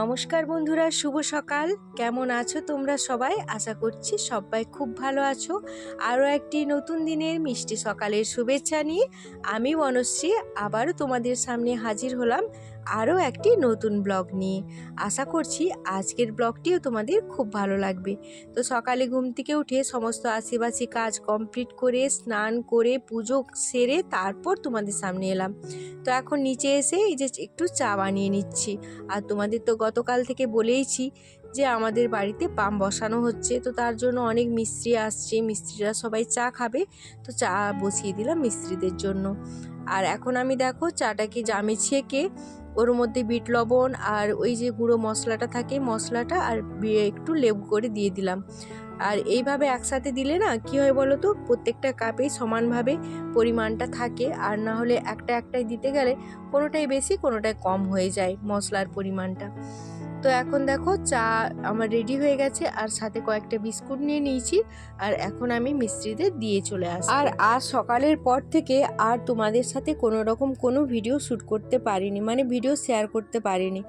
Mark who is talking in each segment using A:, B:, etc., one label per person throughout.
A: নমস্কার বন্ধুরা, শুভ সকাল। কেমন আছো তোমরা সবাই? আশা করছি সবাই খুব ভালো আছো। আরও একটি নতুন দিনের মিষ্টি সকালের শুভেচ্ছা নিয়ে আমি বনশ্রী, আবারও তোমাদের সামনে হাজির হলাম। আরও একটি নতুন ব্লগ নিয়ে। আশা করছি আজকের ব্লগটিও তোমাদের খুব ভালো লাগবে। তো সকালে ঘুম থেকে উঠে সমস্ত আশেপাশে কাজ কমপ্লিট করে, স্নান করে, পুজো সেরে তারপর তোমাদের সামনে এলাম। তো এখন নিচে এসে এই যে একটু চা বানিয়ে নিচ্ছি। আর তোমাদের তো গতকাল থেকে বলেইছি যে আমাদের বাড়িতে পাম বসানো হচ্ছে। তো তার জন্য অনেক মিস্ত্রি আসছে। মিস্ত্রিরা সবাই চা খাবে। তো চা বসিয়ে দিলাম মিস্ত্রিদের জন্য। আর এখন আমি দেখো চাটাকে জামে ছেঁকে ওর মধ্যে বিট লবণ আর ওই যে গুঁড়ো মশলাটা থাকে, মশলাটা আর একটু লেবু করে দিয়ে দিলাম। আর এইভাবে একসাথে দিলে না, কী হয় বলো তো প্রত্যেকটা কাপেই সমানভাবে পরিমাণটা থাকে। আর না হলে একটা একটাই দিতে গেলে কোনোটাই বেশি, কোনোটাই কম হয়ে যায় মশলার পরিমাণটা। তো এখন দেখো চা আমার রেডি হয়ে গেছে, আর সাথে কয়েকটা বিস্কুট নিয়ে নিয়েছি, আর এখন আমি মিস্ত্রিদের দিয়ে চলে আসি আর আজ সকালের পর থেকে আর তোমাদের সাথে কোনো রকম কোনো ভিডিও শ্যুট করতে পারিনি মানে ভিডিও শেয়ার করতে পারিনি।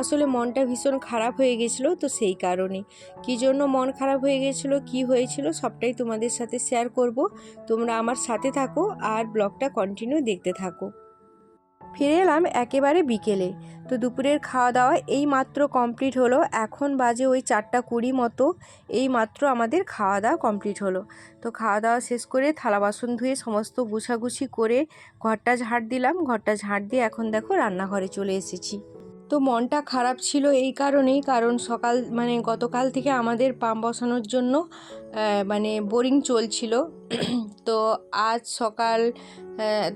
A: আসলে মনটা ভীষণ খারাপ হয়ে গেছিল তো সেই কারণে। কী জন্য মন খারাপ হয়ে গেছিল, কি হয়েছিল, সবটাই তোমাদের সাথে শেয়ার করব। তোমরা আমার সাথে থাকো আর ব্লগটা কন্টিনিউ দেখতে থাকো। ফিরে এলাম একেবারে বিকেলে। তো দুপুরের খাওয়া দাওয়া এই মাত্র কমপ্লিট হলো। এখন বাজে ওই চারটা কুড়ি মতো। এই মাত্র আমাদের খাওয়া দাওয়া কমপ্লিট হলো। তো খাওয়া দাওয়া শেষ করে থালা বাসন ধুয়ে সমস্ত গুছাগুছি করে ঘরটা ঝাড় দিলাম। ঘরটা ঝাড় দিয়ে এখন দেখো রান্নাঘরে চলে এসেছি। তো মনটা খারাপ ছিল এই কারণেই। কারণ সকাল মানে গতকাল থেকে আমাদের পাম্প বসানোর জন্য মানে বোরিং চলছিল। তো আজ সকাল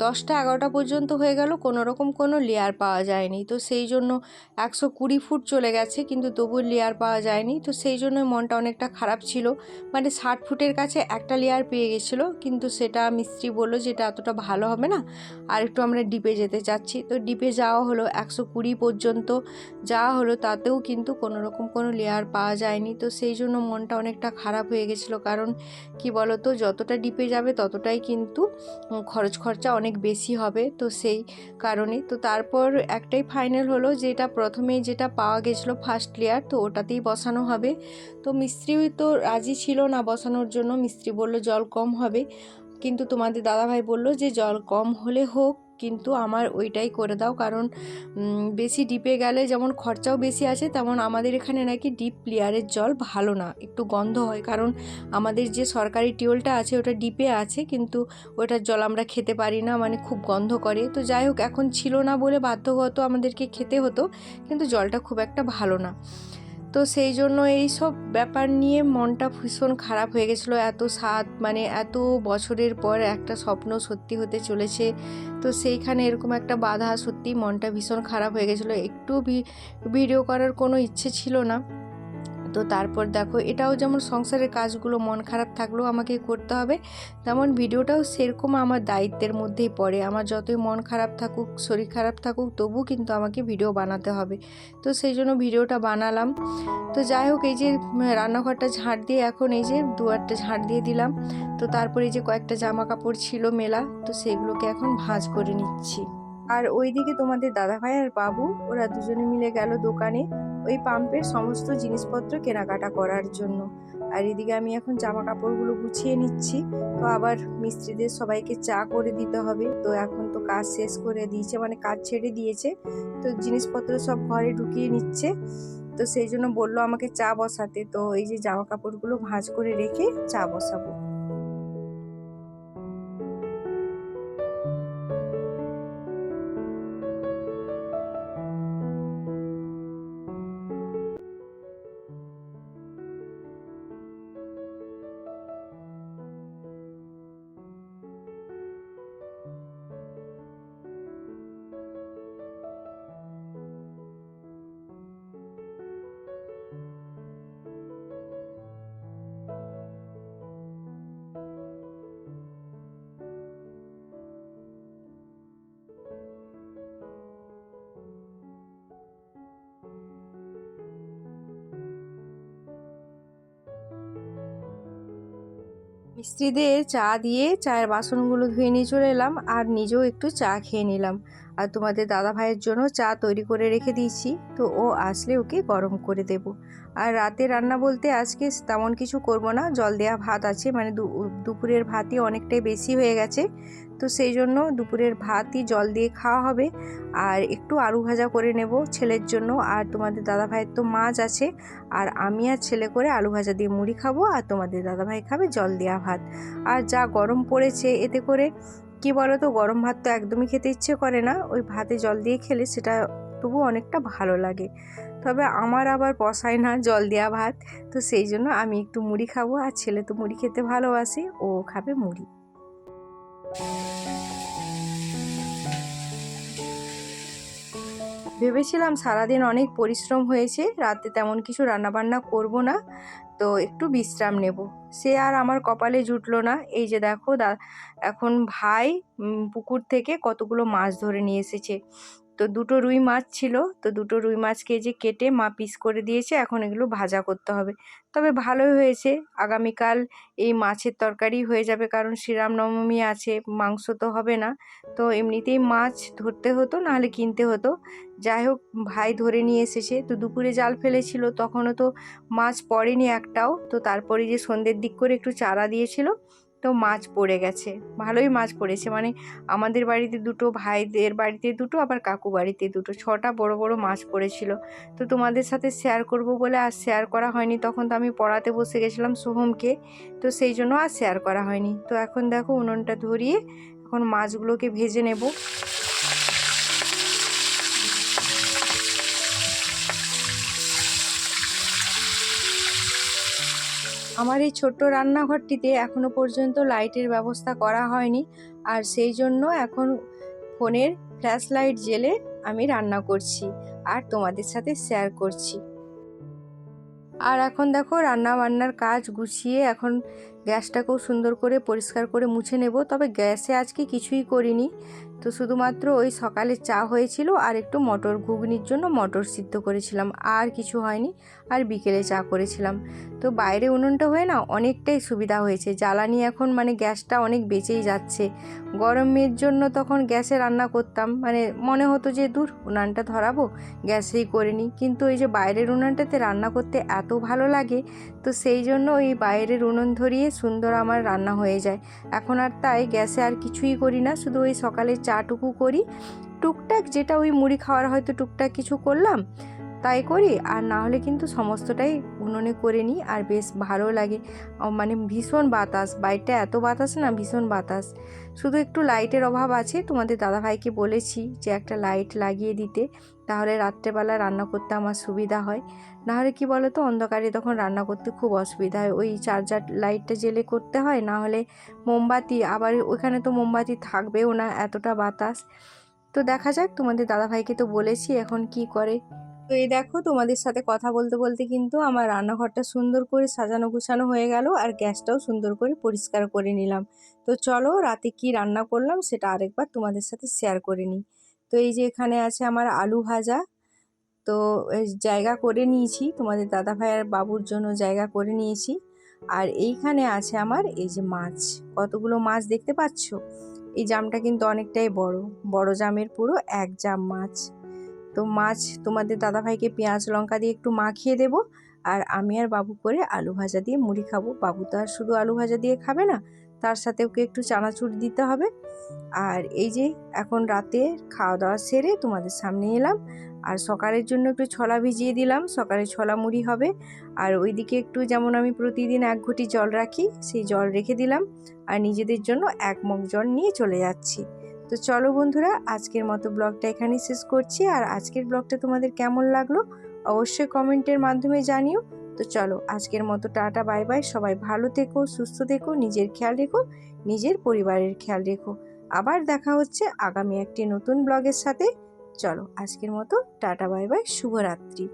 A: দশটা এগারোটা পর্যন্ত হয়ে গেল, কোনো রকম কোনো লেয়ার পাওয়া যায়নি। তো সেই জন্য একশো কুড়ি ফুট চলে গেছে, কিন্তু তবু লেয়ার পাওয়া যায়নি। তো সেই জন্য মনটা অনেকটা খারাপ ছিল। মানে ষাট ফুটের কাছে একটা লেয়ার পেয়ে গেছিল, কিন্তু সেটা মিস্ত্রি বলল যে এটা এতটা ভালো হবে না, আর একটু আমরা ডিপে যেতে চাচ্ছি। তো ডিপে যাওয়া হলো, একশো কুড়ি পর্যন্ত যাওয়া হলো, তাতেও কিন্তু কোনো রকম কোনো লেয়ার পাওয়া যায়নি। তো সেই জন্য মনটা অনেকটা খারাপ হয়ে গেছিল। কারণ কি বলতো, যতটা ডিপে যাবে ততটাই কিন্তু খরচ খরচা অনেক বেশি হবে। তো সেই কারণে, তো তারপর একটাই ফাইনাল হলো যেটা প্রথমে যেটা পাওয়া গেছিল ফার্স্ট লেয়ার তো ওটাতেই বসানো হবে। তো মিস্ত্রি তো রাজি ছিল না বসানোর জন্য। মিস্ত্রি বলল, জল কম হবে। কিন্তু তোমাদের দাদাভাই বলল যে, জল কম হলে হোক। কিন্তু আমার ওইটাই করে দাও। কারণ বেশি ডিপে গেলে যেমন খরচাও বেশি আছে তেমন আমাদের এখানে নাকি ডিপ প্লেয়ারের জল ভালো না, একটু গন্ধ হয়। কারণ, আমাদের যে সরকারি টিউলটা আছে ওটা ডিপে আছে, কিন্তু ওটার জল আমরা খেতে পারি না মানে খুব গন্ধ করে। তো যাই হোক, এখন ছিল না বলে বাধ্যগত আমাদেরকে খেতে হতো, কিন্তু জলটা খুব একটা ভালো না। তো সেই জন্য এই সব ব্যাপার নিয়ে মনটা ভীষণ খারাপ হয়ে গেছিল। এত স্বাদ মানে এত বছরের পর একটা স্বপ্ন সত্যি হতে চলেছে। তো সেইখানে এরকম একটা বাধা সত্যি মনটা ভীষণ খারাপ হয়ে গেছিল। একটু ভিডিও করার কোনো ইচ্ছে ছিল না। তো তারপর দেখো, এটাও যেমন সংসারের কাজগুলো মন খারাপ থাকলেও আমাকে করতে হবে, তেমন ভিডিওটাও সেরকম আমার দায়িত্বের মধ্যেই পড়ে। আমার যতই মন খারাপ থাকুক, শরীর খারাপ থাকুক, তবু কিন্তু আমাকে ভিডিও বানাতে হবে। তো সেই জন্য ভিডিওটা বানালাম। তো যাই হোক, এই যে রান্নাঘরটা ঝাঁট দিয়ে এখন এই যে দুয়ারটা ঝাঁট দিয়ে দিলাম। তো তারপরে এই যে কয়েকটা জামা কাপড় ছিল মেলা, তো সেগুলোকে এখন ভাঁজ করে নিচ্ছি। আর ওইদিকে তোমাদের দাদাভাই আর বাবু, ওরা দুজনে মিলে গেল দোকানে ওই পাম্পের সমস্ত জিনিসপত্র কেনাকাটা করার জন্য। আর এদিকে আমি এখন জামা কাপড়গুলো গুছিয়ে নিচ্ছি। তো আবার মিস্ত্রিদের সবাইকে চা করে দিতে হবে। তো এখন তো কাজ শেষ করে দিয়েছে মানে কাজ ছেড়ে দিয়েছে। তো জিনিসপত্র সব ঘরে ঢুকিয়ে নিচ্ছে। তো সেই জন্য বলল আমাকে চা বসাতে। তো এই যে জামা কাপড়গুলো ভাঁজ করে রেখে চা বসাবো। মিস্ত্রিদের চা দিয়ে চায়ের বাসনগুলো ধুয়ে নিয়ে চলে এলাম আর নিজেও একটু চা খেয়ে নিলাম। আর তোমাদের দাদা ভাইয়ের জন্য চা তৈরি করে রেখে দিয়েছি। তো ও আসলে ওকে গরম করে দেব। আর রাতে রান্না বলতে আজকে তেমন কিছু করব না। জল দেওয়া ভাত আছে মানে দুপুরের ভাতই অনেকটাই বেশি হয়ে গেছে। তো সেই জন্য দুপুরের ভাতই জল দিয়ে খাওয়া হবে। আর একটু আলু ভাজা করে নেব ছেলের জন্য। আর তোমাদের দাদা ভাইয়ের তো মাছ আছে। আর আমি আর ছেলে করে আলু ভাজা দিয়ে মুড়ি খাব। আর তোমাদের দাদা ভাই খাবে জল দেওয়া ভাত। আর যা গরম পড়েছে এতে করে কি বলো তো গরম ভাত তো একদমই খেতে ইচ্ছে করে না। ওই ভাতে জল দিয়ে খেলে সেটা তবু অনেকটা ভালো লাগে। তবে আমার আবার পসায় না জল দেওয়া ভাত। তো সেই জন্য আমি একটু মুড়ি খাব আর ছেলে তো মুড়ি খেতে ভালোবাসে, ও খাবে মুড়ি। ভেবেছিলাম সারাদিন অনেক পরিশ্রম হয়েছে, রাতে তেমন কিছু রান্নাবান্না করব না, তো একটু বিশ্রাম নেব। সে আর আমার কপালে জুটলো না। এই যে দেখো এখন ভাই পুকুর থেকে কতগুলো মাছ ধরে নিয়ে এসেছে। তো দুটো রুই মাছ ছিল, তো দুটো রুই মাছকে যে কেটে মা পিস করে দিয়েছে, এখন এগুলো ভাজা করতে হবে। তবে ভালোই হয়েছে, আগামীকাল এই মাছের তরকারি হয়ে যাবে, কারণ শ্রীরামনবমী আছে, মাংস তো হবে না। তো এমনিতেই মাছ ধরতে হতো, নাহলে কিনতে হতো। যাই হোক, ভাই ধরে নিয়ে এসেছে। তো দুপুরে জাল ফেলেছিল, তখনও তো মাছ পড়েনি একটাও। তো তারপরে যে সন্ধ্যের দিক করে একটু চারা দিয়েছিল তো মাছ পড়ে গেছে। ভালোই মাছ পড়েছে। মানে আমাদের বাড়িতে দুটো, ভাইদের বাড়িতে দুটো, আবার কাকু বাড়িতে দুটো। ছটা বড় বড় মাছ পড়েছিল। তো তোমাদের সাথে শেয়ার করব বলে আর শেয়ার করা হয়নি। তখন তো আমি পড়াতে বসে গেছিলাম সোহমকে। তো সেই জন্য আর শেয়ার করা হয়নি। তো এখন দেখো উনুনটা ধরিয়ে এখন মাছগুলোকে ভেজে নেব। আমার এই ছোট্ট রান্নাঘরটিতে এখনও পর্যন্ত লাইটের ব্যবস্থা করা হয়নি, আর সেই জন্য এখন ফোনের ফ্ল্যাশ লাইট জেলে আমি রান্না করছি আর তোমাদের সাথে শেয়ার করছি। আর এখন দেখো রান্না বান্নার কাজ গুছিয়ে এখন গ্যাসটাকেও সুন্দর করে পরিষ্কার করে মুছে নেব, তবে গ্যাসে আজকে কিছুই করিনি। তো শুধুমাত্র ওই সকালে চা হয়েছিল আর একটু মটর ঘুগনির জন্য মটর সিদ্ধ করেছিলাম, আর কিছু হয়নি, আর বিকেলে চা করেছিলাম। তো বাইরে উনুনটা হয়ে না অনেকটাই সুবিধা হয়েছে, জ্বালানি এখন মানে গ্যাসটা অনেক বেঁচেই যাচ্ছে। গরমের জন্য তখন গ্যাসে রান্না করতাম মানে মনে হতো যে দূর, উনানটা ধরাবো, গ্যাসেই করে নিই। কিন্তু ওই যে বাইরের উনানটাতে রান্না করতে এত ভালো লাগে তো সেই জন্য ওই বাইরের উনুন ধরিয়ে সুন্দর আমার রান্না হয়ে যায়। এখন আর তাই গ্যাসে আর কিছুই করি না, শুধু ওই সকালে চাটুকু করি। টুকটাক যেটা ওই মুড়ি খাওয়ার হয়তো টুকটাক কিছু করলাম তাই করি। আর না হলে কিন্তু সমস্তটাই উনুনে করে নিই। আর বেশ ভালো লাগে। মানে ভীষণ বাতাস। বাইরটা এত বাতাস না, ভীষণ বাতাস। শুধু একটু লাইটের অভাব আছে। তোমাদের দাদাভাইকে বলেছি যে, একটা লাইট লাগিয়ে দিতে। তাহলে রাত্রেবেলা রান্না করতে আমার সুবিধা হয়। নাহলে কি বলো তো অন্ধকারে তখন রান্না করতে খুব অসুবিধা হয়। ওই চার্জার লাইটটা জেলে করতে হয়। না হলে মোমবাতি, আবার ওইখানে তো মোমবাতি থাকবেও না, এতটা বাতাস। তো দেখা যাক, তোমাদের দাদাভাইকে তো বলেছি এখন কি করে। তো এই দেখো তোমাদের সাথে কথা বলতে বলতে কিন্তু আমার রান্নাঘরটা সুন্দর করে সাজানো গুছানো হয়ে গেল আর গ্যাসটাও সুন্দর করে পরিষ্কার করে নিলাম। তো চলো রাতে কি রান্না করলাম সেটা আরেকবার তোমাদের সাথে শেয়ার করে নিই। তো এই যে এখানে আছে আমার আলু ভাজা। তো জায়গা করে নিয়েছি, তোমাদের দাদা ভাই আর বাবুর জন্য জায়গা করে নিয়েছি। আর এইখানে আছে আমার এই যে মাছ, কতগুলো মাছ দেখতে পাচ্ছ? এই জামটা কিন্তু অনেকটাই বড় বড় জামের পুরো এক জাম মাছ। তো মাছ, তোমাদের দাদাভাইকে পেঁয়াজ, লঙ্কা দিয়ে একটু মাখিয়ে দেব। আর আমি আর বাবু করে আলু ভাজা দিয়ে মুড়ি খাব। বাবু তো আর শুধু আলু ভাজা দিয়ে খাবে না, তার সাথে ওকে একটু চানাচুর দিতে হবে। আর এই যে এখন রাতে খাওয়া দাওয়া সেরে তোমাদের সামনে এলাম। আর সকালের জন্য একটু ছলা ভিজিয়ে দিলাম, সকালে ছলা মুড়ি হবে। আর ওইদিকে একটু যেমন আমি প্রতিদিন এক ঘটি জল রাখি, সেই জল রেখে দিলাম। আর নিজেদের জন্য এক মগ জল নিয়ে চলে যাচ্ছি। তো চলো বন্ধুরা, আজকের মতো ব্লগটা এখানেই শেষ করছি। আর আজকের ব্লগটা তোমাদের কেমন লাগল অবশ্যই কমেন্টের মাধ্যমে জানিও। তো চলো, আজকের মতো টাটা, বাই বাই। সবাই ভালো থেকো, সুস্থ থেকো, নিজের খেয়াল রেখো, নিজের পরিবারের খেয়াল রেখো। আবার দেখা হচ্ছে আগামী একটি নতুন ব্লগের সাথে। চলো, আজকের মতো টাটা, বাই বাই। শুভরাত্রি।